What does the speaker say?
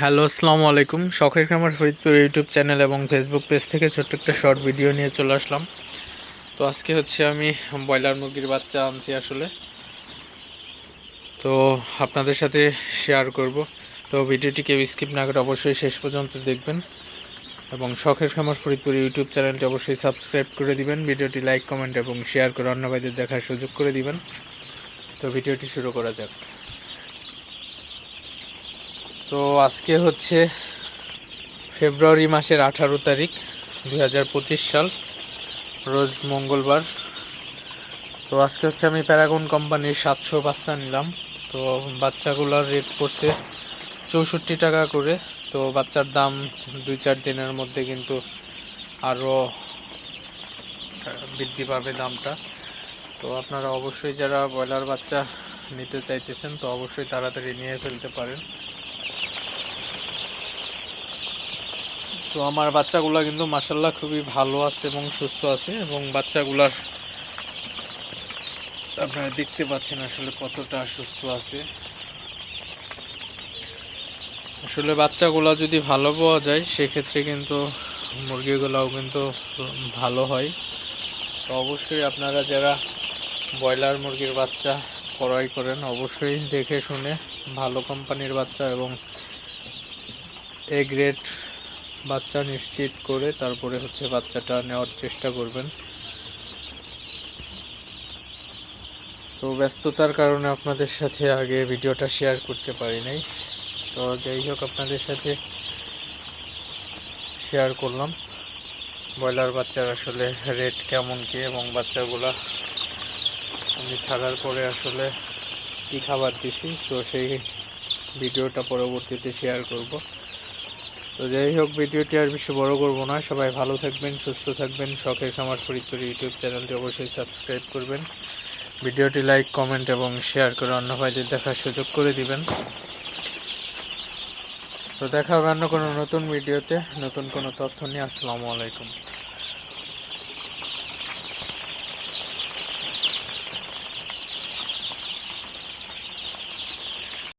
Hello, আসসালামু আলাইকুম। শখের খামার ফরিদপুর ইউটিউব চ্যানেল এবং ফেসবুক পেজ থেকে ছোট্ট একটা শর্ট ভিডিও নিয়ে চলে আসলাম। তো আজকে হচ্ছে আমি ব্রয়লার মুরগির বাচ্চা আনছি আসলে। তো আপনাদের সাথে শেয়ার করব। তো ভিডিওটি কেউ স্কিপ না করে অবশ্যই শেষ পর্যন্ত দেখবেন। এবং শখের খামার ফরিদপুর ইউটিউব চ্যানেলটি অবশ্যই সাবস্ক্রাইব করে দিবেন। ভিডিওটি লাইক কমেন্ট এবং শেয়ার করে অন্য ভাইদের দেখার সুযোগ করে দিবেন। তো ভিডিওটি শুরু করা যাক। তো আজকে হচ্ছে ফেব্রুয়ারি মাসের আঠারো তারিখ দু হাজার পঁচিশ সাল, রোজ মঙ্গলবার। তো আজকে হচ্ছে আমি প্যারাগন কোম্পানির সাতশো বাচ্চা নিলাম। তো বাচ্চাগুলোর রেট পড়ছে চৌষট্টি টাকা করে। তো বাচ্চার দাম দুই চার দিনের মধ্যে কিন্তু আরও বৃদ্ধি পাবে দামটা। তো আপনারা অবশ্যই যারা ব্রয়লার বাচ্চা নিতে চাইতেছেন, তো অবশ্যই তাড়াতাড়ি নিয়ে ফেলতে পারেন। তো আমার বাচ্চাগুলো কিন্তু মাসাল্লাহ খুবই ভালো আছে এবং সুস্থ আছে এবং বাচ্চাগুলার আপনারা দেখতে পাচ্ছেন আসলে কতটা সুস্থ আছে। আসলে বাচ্চাগুলো যদি ভালো পাওয়া যায়, সেক্ষেত্রে কিন্তু মুরগিগুলোও কিন্তু ভালো হয়। তো অবশ্যই আপনারা যারা ব্রয়লার মুরগির বাচ্চা ক্রয় করেন, অবশ্যই দেখে শুনে ভালো কোম্পানির বাচ্চা এবং এ গ্রেড বাচ্চা নিশ্চিত করে তারপরে হচ্ছে বাচ্চাটা নেওয়ার চেষ্টা করবেন। তো ব্যস্ততার কারণে আপনাদের সাথে আগে ভিডিওটা শেয়ার করতে পারি নাই। তো যাই হোক, আপনাদের সাথে শেয়ার করলাম। ব্রয়লার বাচ্চার আসলে রেট কেমন কি এবং বাচ্চাগুলা আমি ছাড়ার পরে আসলে কী খাবার দিছি, তো সেই ভিডিওটা পরবর্তীতে শেয়ার করব। তো যাই হোক, ভিডিওটি আর বেশি বড় করব না। সবাই ভালো থাকবেন, সুস্থ থাকবেন। শখের খামার ফরিদপুর ইউটিউব চ্যানেলটি অবশ্যই সাবস্ক্রাইব করবেন। ভিডিওটি লাইক, কমেন্ট এবং শেয়ার করে অন্য ভাইদের দেখার সুযোগ করে দিবেন। তো দেখা হবে অন্য কোনো নতুন ভিডিওতে। নতুন কোনো তথ্য নিয়ে আসসালামু আলাইকুম।